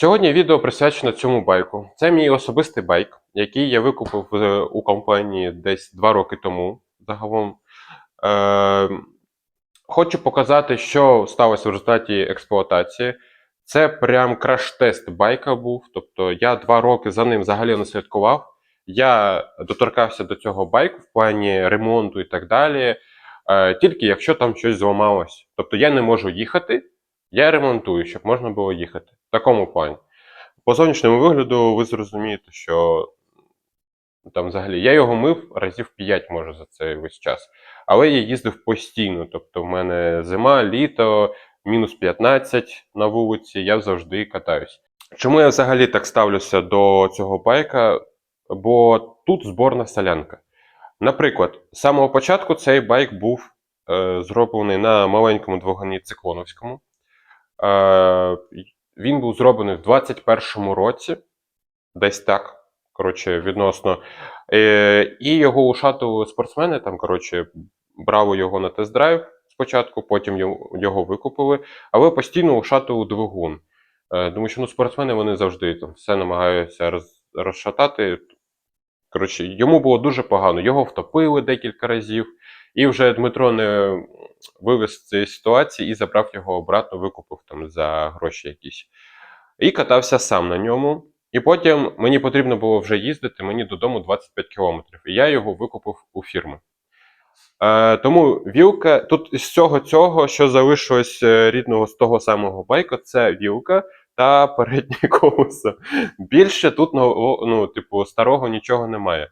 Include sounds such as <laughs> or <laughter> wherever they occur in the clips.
Сьогодні відео присвячено цьому байку. Це мій особистий байк, який я викупив е, у компанії десь 2 роки тому загалом. Е, хочу показати, що сталося в результаті експлуатації. Це прям краш-тест байка був. Тобто я 2 роки за ним взагалі не слідкував. Я доторкався до цього байку в плані ремонту і так далі. Е, тільки якщо там щось зламалось. Тобто я не можу їхати, я ремонтую, щоб можна було їхати. В такому плані. По зовнішньому вигляду ви зрозумієте, що там взагалі я його мив разів 5 може за цей весь час. Але я їздив постійно. Тобто, в мене зима, літо, мінус 15 на вулиці, я завжди катаюсь. Чому я взагалі так ставлюся до цього байка? Бо тут зборна солянка. Наприклад, з самого початку цей байк був е, зроблений на маленькому двигуні циклоновському. Е, він був зроблений в 21-му році, десь так, коротше, відносно. Е, і його ушатували спортсмени, там, коротше, брали його на тест-драйв спочатку, потім його, викупили, але постійно ушатували двигун. Е, тому що ну, спортсмени вони завжди там все намагаються роз, розшатати. Коротше, йому було дуже погано. Його втопили декілька разів, і вже Дмитро не вивез з цієї ситуації і забрав його обратно, викупив там за гроші якісь. І катався сам на ньому. І потім мені потрібно було вже їздити мені додому 25 кілометрів. І я його викупив у фірми. Е, тому вілка, тут з цього цього, що залишилось е, рідного з того самого байка, це вілка та переднє <laughs> колесо. Більше тут ну, типу, старого нічого немає.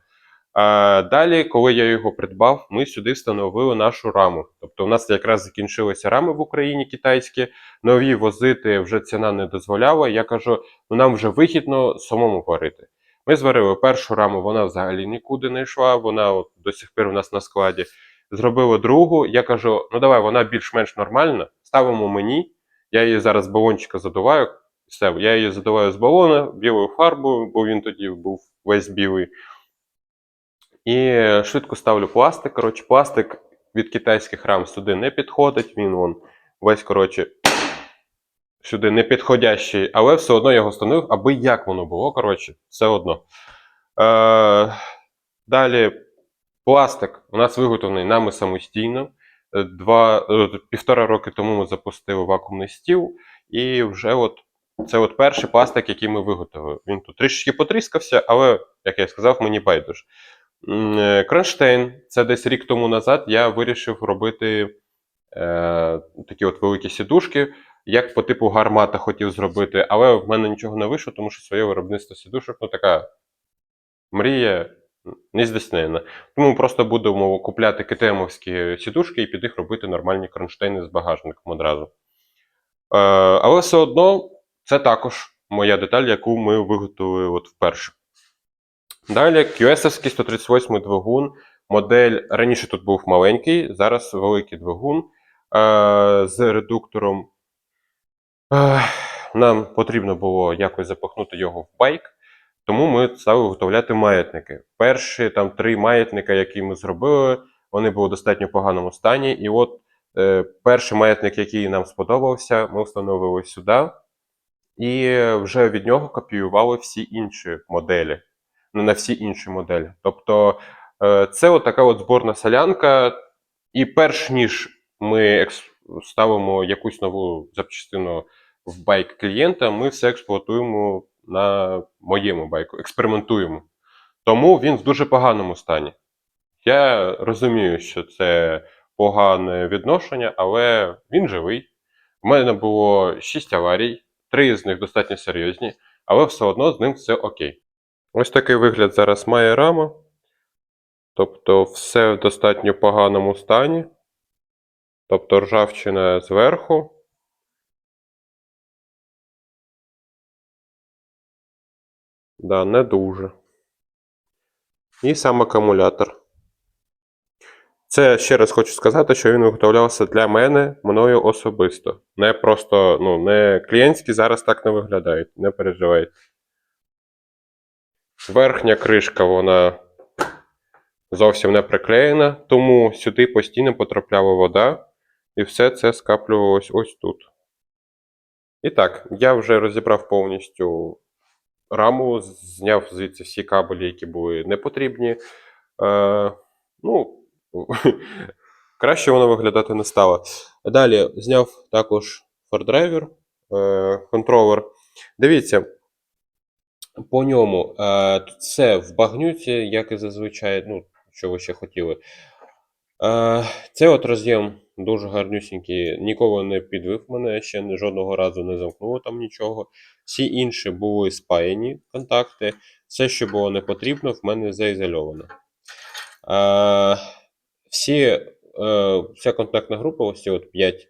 Далі, коли я його придбав, ми сюди встановили нашу раму. Тобто, у нас якраз закінчилися рами в Україні китайські, нові возити вже ціна не дозволяла. Я кажу, ну нам вже вигідно самому варити. Ми зварили першу раму, вона взагалі нікуди не йшла, вона от до сих пір у нас на складі. Зробили другу. Я кажу: ну давай, вона більш-менш нормальна. Ставимо мені. Я її зараз з балончика задуваю. Все, я її задуваю з балона білою фарбою, бо він тоді був весь білий. І швидко ставлю пластик. Коротше, пластик від китайських рам сюди не підходить. Він вон весь, коротше, сюди не підходящий, але все одно я його встановив, аби як воно було. Коротше, все одно. Е, Далі пластик у нас виготовлений нами самостійно. Е, Два, е, півтора роки тому ми запустили вакуумний стіл, і вже от це от перший пластик, який ми виготовили. Він тут трішки потріскався, але, як я сказав, мені байдуже. Е, Кронштейн, це десь рік тому назад я вирішив робити е, такі от великі сідушки, як по типу гармата хотів зробити, але в мене нічого не вийшло, тому що своє виробництво сідушок, ну така мрія не здійснена. Тому просто будемо купляти КТМовські сідушки і під них робити нормальні кронштейни з багажником одразу. Е, але все одно це також моя деталь, яку ми виготовили от вперше. Далі QS 138 двигун. Модель раніше тут був маленький, зараз великий двигун е, з редуктором. Е, нам потрібно було якось запахнути його в байк, тому ми стали виготовляти маятники. Перші там три маятника, які ми зробили, вони були в достатньо поганому стані. І от е, перший маятник, який нам сподобався, ми встановили сюди. І вже від нього копіювали всі інші моделі. Ну, на всі інші моделі. Тобто е, це така от зборна солянка. І перш ніж ми ставимо якусь нову запчастину в байк клієнта, ми все експлуатуємо на моєму байку, експериментуємо. Тому він в дуже поганому стані. Я розумію, що це погане відношення, але він живий. У мене було 6 аварій, три з них достатньо серйозні, але все одно з ним все окей. Ось такий вигляд зараз має рама. Тобто все в достатньо поганому стані. Тобто ржавчина зверху. Да, не дуже. І сам акумулятор. Це ще раз хочу сказати, що він виготовлявся для мене, мною особисто. Не просто, ну, не клієнтські зараз так не виглядають, не переживайте. Верхня кришка, вона зовсім не приклеєна, тому сюди постійно потрапляла вода, і все це скаплювалось ось тут. І так, я вже розібрав повністю раму, зняв звідси всі кабелі, які були не потрібні. Е, ну, <laughs> краще воно виглядати не стало. Далі зняв також фордрайвер, е, контролер. Дивіться, по ньому е, тут в багнюці, як і зазвичай, ну, що ви ще хотіли. Е, Це от роз'єм дуже гарнюсінький, ніколи не підвив мене, ще жодного разу не замкнуло там нічого. Всі інші були спаяні контакти. Все, що було не потрібно, в мене заізольовано. Е, всі, е, вся контактна група, ось ці от 5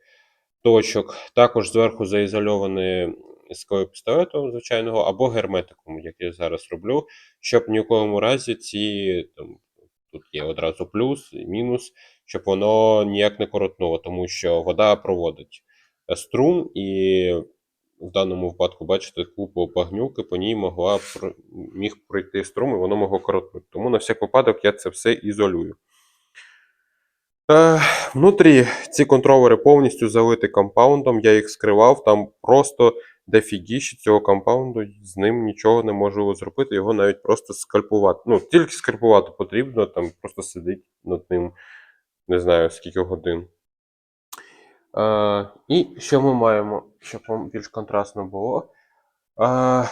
точок, також зверху заізольовані склою пістолету звичайного або герметиком, як я зараз роблю, щоб ні в якому разі ці там, тут є одразу плюс і мінус, щоб воно ніяк не коротнуло, тому що вода проводить е, струм, і в даному випадку, бачите, купу багнюки по ній могла міг пройти струм, і воно могло коротнути. Тому на всяк випадок я це все ізолюю. Е, внутрі ці контролери повністю залиті компаундом, я їх скривав, там просто дофігіще цього компаунду, з ним нічого не можу зробити, його навіть просто скальпувати. Ну, тільки скальпувати потрібно, там просто сидить над ним, не знаю скільки годин. Е, і що ми маємо, щоб вам більш контрастно було? Е,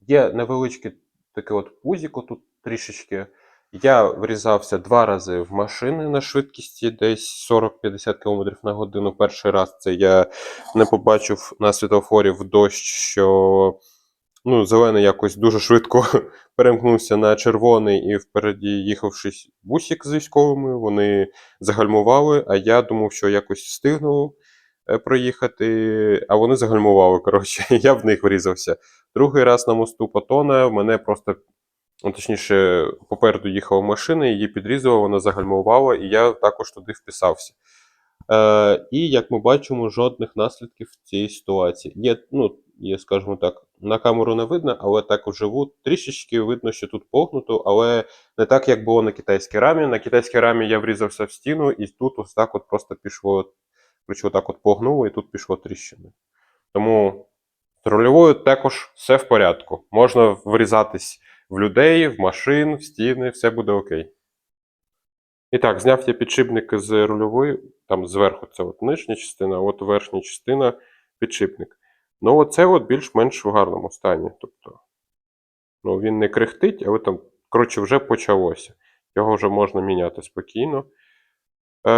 є невеличке таке от пузіко тут трішечки. Я врізався два рази в машини на швидкості десь 40-50 км на годину. Перший раз це я не побачив на світофорі в дощ, що ну, зелений якось дуже швидко <laughs> перемкнувся на червоний і впереді їхав щось бусик з військовими. Вони загальмували, а я думав, що якось встигну е, проїхати, а вони загальмували. Коротше, <laughs> я в них врізався. Другий раз на мосту Патона мене просто точніше, попереду їхала машина, її підрізала, вона загальмувала, і я також туди вписався. Е, і як ми бачимо, жодних наслідків в цій ситуації. Є, ну, є, скажімо так, на камеру не видно, але так вживу трішечки видно, що тут погнуто, але не так, як було на китайській рамі. На китайській рамі я врізався в стіну, і тут ось так от просто пішло, коротше, отак от погнуло, і тут пішло тріщини. Тому з рульовою також все в порядку. Можна врізатись в людей, в машин, в стіни, все буде окей. І так, зняв я підшипник з рульової, там зверху це от нижня частина, а от верхня частина підшипник. Ну, оце от більш-менш в гарному стані. Тобто, ну, він не крихтить, але там, коротше, вже почалося. Його вже можна міняти спокійно. Е,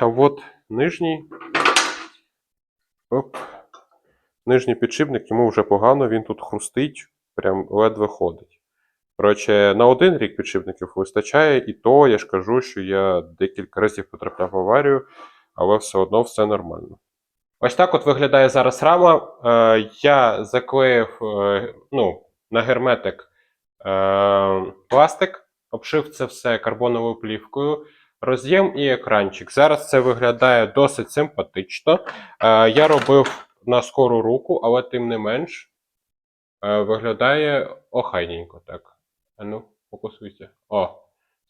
а от нижній. Оп. Нижній підшипник йому вже погано, він тут хрустить, прям ледве ходить. Коротше, на один рік підшипників вистачає, і то я ж кажу, що я декілька разів потрапляв в аварію, але все одно все нормально. Ось так от виглядає зараз рама. Е, я заклеїв е, ну, на герметик е, пластик, обшив це все карбоновою плівкою, роз'єм і екранчик. Зараз це виглядає досить симпатично. Е, я робив на скору руку, але тим не менш е, виглядає охайненько так. А ну, фокусуйся. О,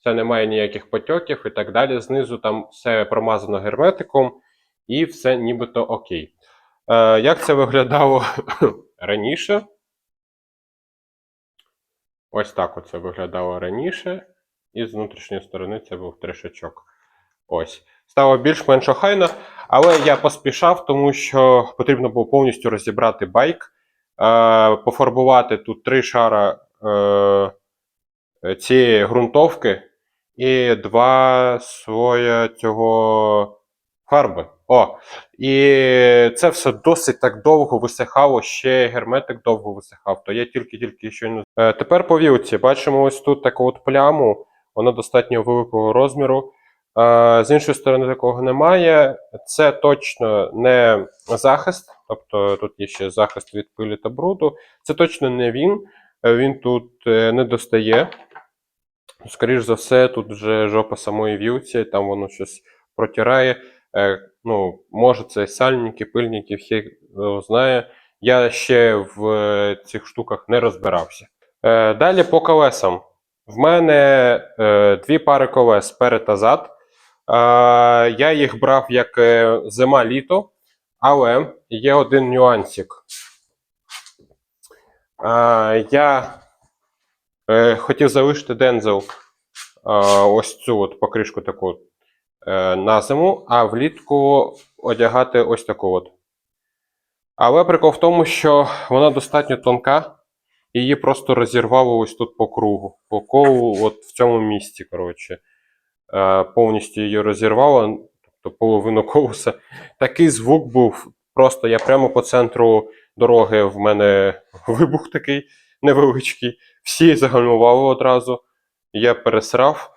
це немає ніяких потьоків і так далі. Знизу там все промазано герметиком, і все нібито окей. Е, як це виглядало <laughs> раніше? Ось так оце виглядало раніше. І з внутрішньої сторони це був трешачок. Ось. Стало більш-менш охайно, але я поспішав, тому що потрібно було повністю розібрати байк, е, пофарбувати тут три шара. Е, цієї ґрунтовки і два слоя цього фарби. О, і це все досить так довго висихало, ще герметик довго висихав, то я тільки-тільки щойно. Е, тепер по вілці бачимо ось тут таку от пляму, вона достатньо великого розміру. Е, з іншої сторони, такого немає. Це точно не захист, тобто тут є ще захист від пилі та бруду. Це точно не він. Е, Він тут е, не достає. Скоріш за все, тут вже жопа самої в'юці, там воно щось протирає. Е, ну, може, це сальники, пильники, всі знає. Я ще в е, цих штуках не розбирався. Е, далі по колесам. В мене дві пари колес перед та зад. Я їх брав як зима-літо, Але є один нюансик. Я е, хотів залишити дензел е, ось цю от покришку таку е, на зиму, а влітку одягати ось таку от. Але прикол в тому, що вона достатньо тонка, і її просто розірвало ось тут по кругу, по колу, от в цьому місці, коротше. Повністю її розірвало, тобто половину колеса. Такий звук був. Просто я прямо по центру дороги в мене вибух такий невеличкий. Всі загальмували одразу. Я пересрав,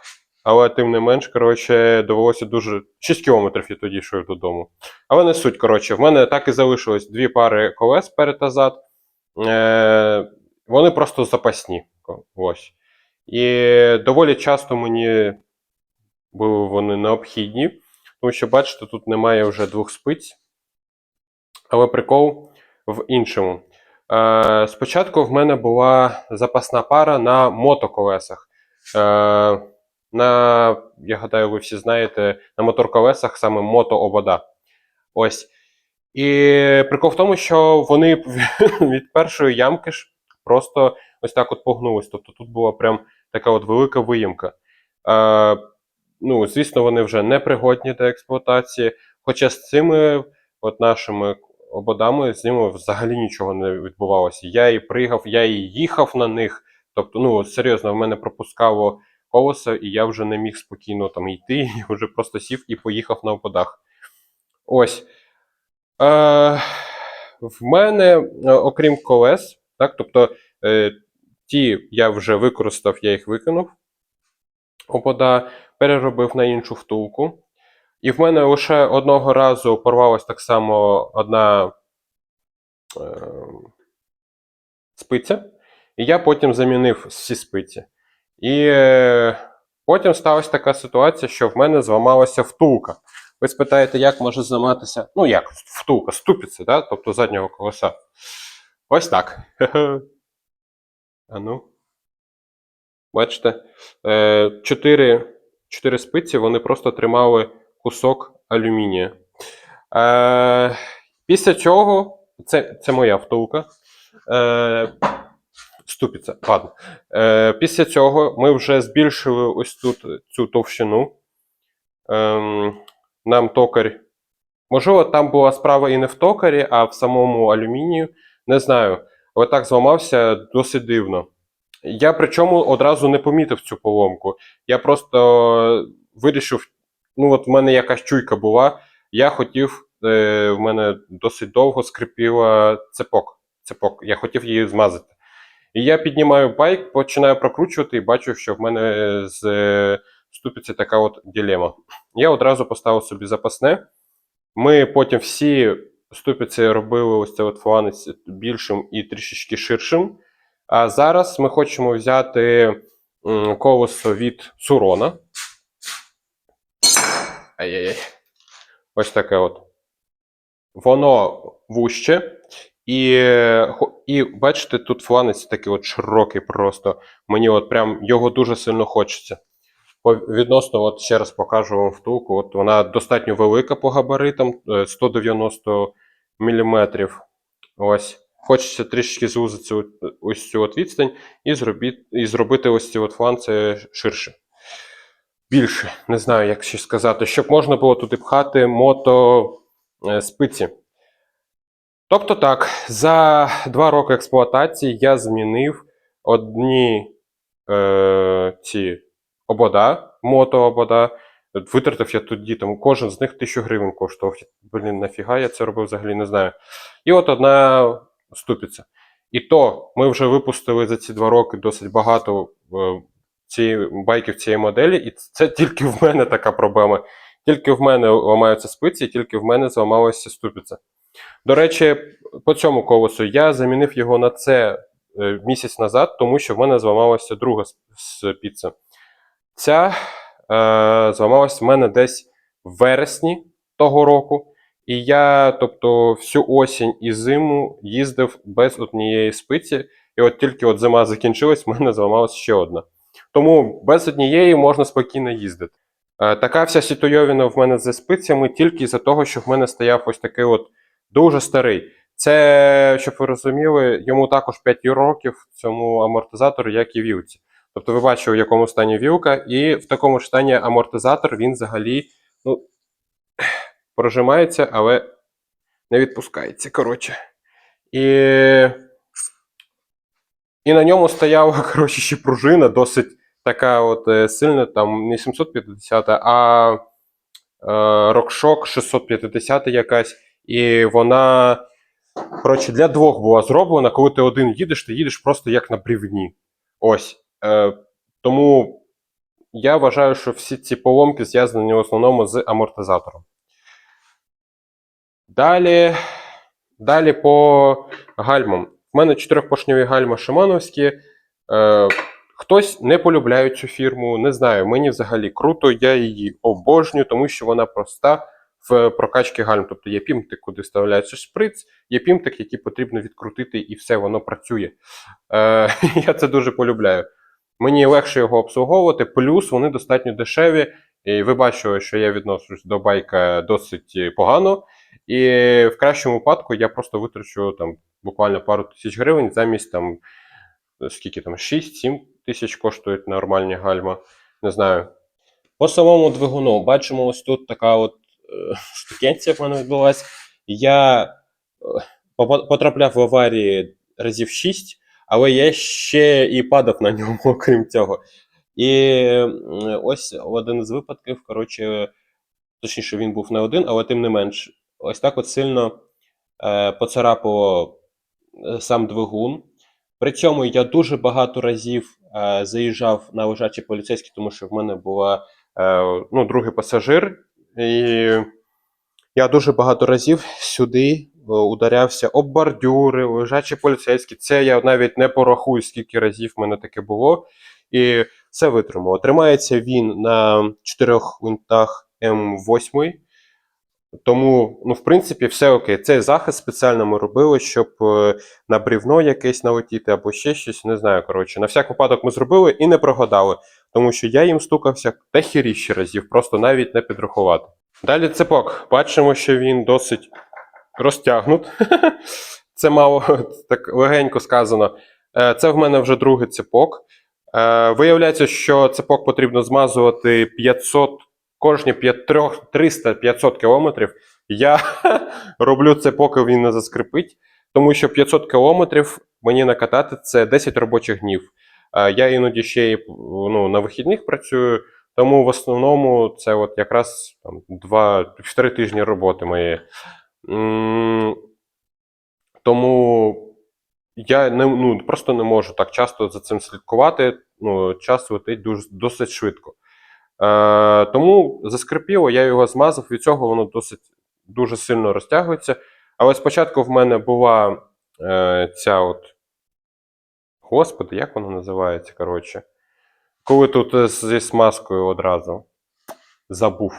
але тим не менш, коротше, довелося дуже. 6 кілометрів я тоді йшов додому. Але не суть, коротше, в мене так і залишилось дві пари колес перед та зад. Е, вони просто запасні. Ось. І доволі часто мені були вони необхідні, тому що, бачите, тут немає вже двох спиць. Але прикол в іншому. Е, спочатку в мене була запасна пара на мотоколесах. Е, на, я гадаю, ви всі знаєте, на моторколесах саме мотообода. Ось. І прикол в тому, що вони <laughs> від першої ямки ж просто ось так от погнулись. Тобто тут була прям така от велика виїмка. Е, ну, звісно, вони вже не пригодні до експлуатації. Хоча з цими от нашими ободами з ними взагалі нічого не відбувалося. Я і пригав, я і їхав на них. Тобто, ну серйозно, в мене пропускало колесо, і я вже не міг спокійно там йти, <laughs> я вже просто сів і поїхав на ободах. Ось. Е, в мене, е, окрім колес, так, тобто е, ті я вже використав, я їх викинув. Обода переробив на іншу втулку. І в мене лише одного разу порвалась так само одна е, спиця, і я потім замінив всі спиці. І е, потім сталася така ситуація, що в мене зламалася втулка. Ви спитаєте, як може зламатися? Ну, як втулка, ступиця, да? тобто заднього колеса. Ось так. <laughs> А ну. Бачите, е, чотири спиці вони просто тримали кусок алюмінія. Е, після цього, це, це моя втулка. Е, ступиця, ладно. Е, після цього ми вже збільшили ось тут цю товщину. Е, нам токар. Можливо, там була справа і не в токарі, а в самому алюмінію. Не знаю. Але так зламався досить дивно. Я причому одразу не помітив цю поломку. Я просто вирішив, ну от в мене якась чуйка була. Я хотів, е, в мене досить довго скрипіла цепок. цепок. Я хотів її змазати. І я піднімаю байк, починаю прокручувати і бачу, що в мене з е, ступиці така от дилема. Я одразу поставив собі запасне. Ми потім всі ступиці робили ось цей от фланець більшим і трішечки ширшим. А зараз ми хочемо взяти колесо від Сурона. Ай-яй-яй. Ось таке от. Воно вуще. І, е, і бачите, тут фланець такий от широкий просто. Мені от прям його дуже сильно хочеться. Відносно, от ще раз покажу вам втулку. От вона достатньо велика по габаритам, е, 190 мм. Ось. Хочеться трішки звузити ось цю от відстань і, зробити, і зробити ось ці от фланці ширше. Більше. Не знаю, як ще сказати, щоб можна було туди пхати мото е. Тобто так, за два роки експлуатації я змінив одні е, ці обода, мотообода. Витратив я тоді, там кожен з них 1000 гривень коштував. Блін, нафіга я це робив взагалі не знаю. І от одна ступиця. І то ми вже випустили за ці два роки досить багато е, цієї байків цієї моделі, і це тільки в мене така проблема. Тільки в мене ламаються спиці, і тільки в мене зламалася ступиця. До речі, по цьому колесу я замінив його на це е, місяць назад, тому що в мене зламалася друга спіца. Ця е, зламалася в мене десь в вересні того року. І я, тобто, всю осінь і зиму їздив без однієї спиці, і от тільки от зима закінчилась, в мене зламалася ще одна. Тому без однієї можна спокійно їздити. Е, така вся ситуйовіна в мене зі спицями тільки за того, що в мене стояв ось такий от дуже старий. Це, щоб ви розуміли, йому також 5 років цьому амортизатору, як і вілці. Тобто ви бачите, в якому стані вілка, і в такому ж стані амортизатор він взагалі ну, прожимається, але не відпускається. Коротше. І, і на ньому стояла <laughs> коротше, ще пружина, досить така от е, сильна, там не 750, а е, 650 якась. І вона коротше, для двох була зроблена. Коли ти один їдеш, ти їдеш просто як на брівні. Ось. Е, тому я вважаю, що всі ці поломки зв'язані в основному з амортизатором. Далі, далі по гальмам. У мене чотирьохпоршневі гальма Шимановські. Е, хтось не полюбляє цю фірму, не знаю. Мені взагалі круто, я її обожнюю, тому що вона проста в прокачці гальм. Тобто є пімтик, куди вставляється шприц, є пімтик, який потрібно відкрутити, і все, воно працює. Е, <laughs> я це дуже полюбляю. Мені легше його обслуговувати, плюс вони достатньо дешеві. І ви бачили, що я відношусь до байка досить погано. І в кращому випадку я просто витрачу там буквально пару тисяч гривень замість там скільки там 6-7 тисяч коштують нормальні гальма. Не знаю. По самому двигуну бачимо, ось тут така от е, <laughs> штукенція в мене відбулася. Я е, потрапляв в аварії разів 6, але я ще і падав на ньому, <laughs> окрім цього. І ось один з випадків, коротше, точніше, він був не один, але тим не менш, ось так от сильно е, поцарапало сам двигун. При цьому я дуже багато разів е, заїжджав на лежачі поліцейські, тому що в мене була е, ну, другий пасажир. І я дуже багато разів сюди е, ударявся об бордюри, лежачі поліцейські. Це я навіть не порахую, скільки разів в мене таке було. І все витримало. Тримається він на чотирьох винтах М8. Тому, ну, в принципі, все окей. Цей захист спеціально ми робили, щоб е, на брівно якесь налетіти або ще щось. Не знаю. Коротше, на всяк випадок ми зробили і не прогадали, тому що я їм стукався та хіріще разів, просто навіть не підрахувати. Далі цепок. Бачимо, що він досить розтягнут. <laughs> Це мало <laughs> так легенько сказано. Е, Це в мене вже другий цепок. Е, Виявляється, що цепок потрібно змазувати 500 кожні 300-500 кілометрів. Я <laughs> роблю це, поки він не заскрипить, тому що 500 кілометрів мені накатати це 10 робочих днів. Е, Я іноді ще й ну, на вихідних працюю, тому в основному це от якраз там, 2-3 тижні роботи моєї. Тому я не, ну, просто не можу так часто за цим слідкувати. Ну, час летить дуже, досить швидко. Е, тому заскрипіло, я його змазав, від цього воно досить дуже сильно розтягується. Але спочатку в мене була е, ця от. Господи, як воно називається? Коротше. Коли тут е, зі смазкою одразу забув.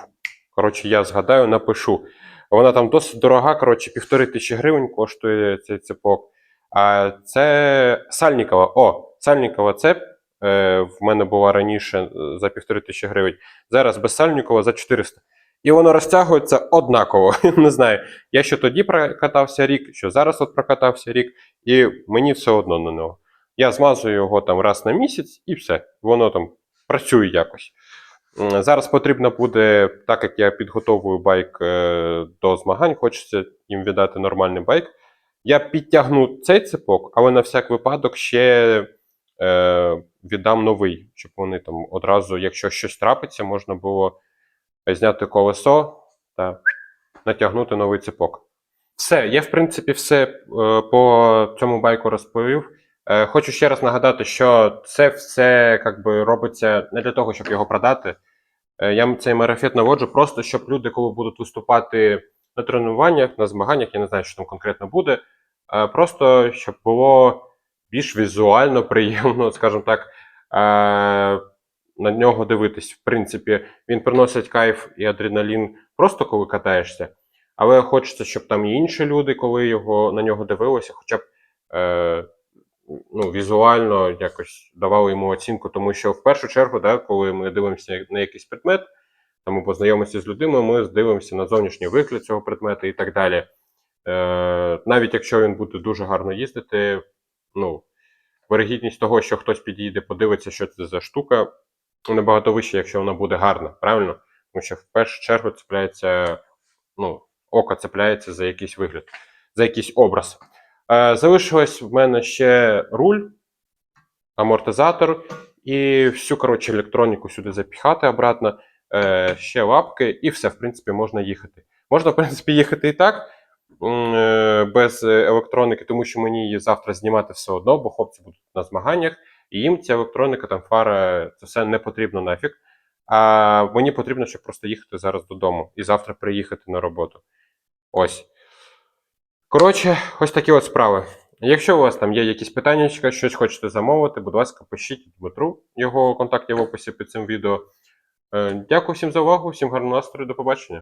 Коротше, я згадаю, напишу. Вона там досить дорога, коротше, півтори тисячі гривень коштує цей цепок. А це Сальнікова. О, Сальнікова цеп. Е, в мене була раніше е, за півтори тисячі гривень. Зараз без Сальнікова за 400. І воно розтягується однаково. <laughs> Не знаю. Я що тоді прокатався рік, що зараз от прокатався рік, і мені все одно на нього. Я змазую його там раз на місяць і все. Воно там працює якось. Зараз потрібно буде, так як я підготовую байк е, до змагань, хочеться їм віддати нормальний байк. Я підтягну цей цепок, але на всяк випадок ще е, віддам новий, щоб вони там одразу, якщо щось трапиться, можна було зняти колесо та натягнути новий цепок. Все, я в принципі все е, по цьому байку розповів. Е, хочу ще раз нагадати, що це все как би, робиться не для того, щоб його продати. Е, я цей марафет наводжу просто, щоб люди, коли будуть виступати на тренуваннях, на змаганнях, я не знаю, що там конкретно буде. е, Просто щоб було більш візуально приємно, <laughs> скажімо так, е, на нього дивитись. В принципі, він приносить кайф і адреналін просто коли катаєшся. Але хочеться, щоб там і інші люди, коли його, на нього дивилися, хоча б е, ну, візуально якось давали йому оцінку, тому що в першу чергу, да, коли ми дивимося на якийсь предмет, там ми познайомимося з людиною, ми дивимося на зовнішній вигляд цього предмету і так далі. Е, навіть якщо він буде дуже гарно їздити, ну, вирогідність того, що хтось підійде, подивиться, що це за штука, набагато вища, якщо вона буде гарна, правильно? Тому що в першу чергу цепляється, ну, око цепляється за якийсь вигляд, за якийсь образ. Е, залишилось в мене ще руль, амортизатор і всю коротше, електроніку сюди запіхати обратно, е, ще лапки, і все, в принципі, можна їхати. Можна, в принципі, їхати і так, без електроніки, тому що мені її завтра знімати все одно, бо хлопці будуть на змаганнях, і їм ця електроніка, там фара, це все не потрібно нафіг. А мені потрібно, щоб просто їхати зараз додому і завтра приїхати на роботу. Ось. Коротше, ось такі от справи. Якщо у вас там є якісь питання, щось хочете замовити, будь ласка, пишіть Дмитру. Його контакт є в описі під цим відео. Е, Дякую всім за увагу, всім гарного настрою, до побачення.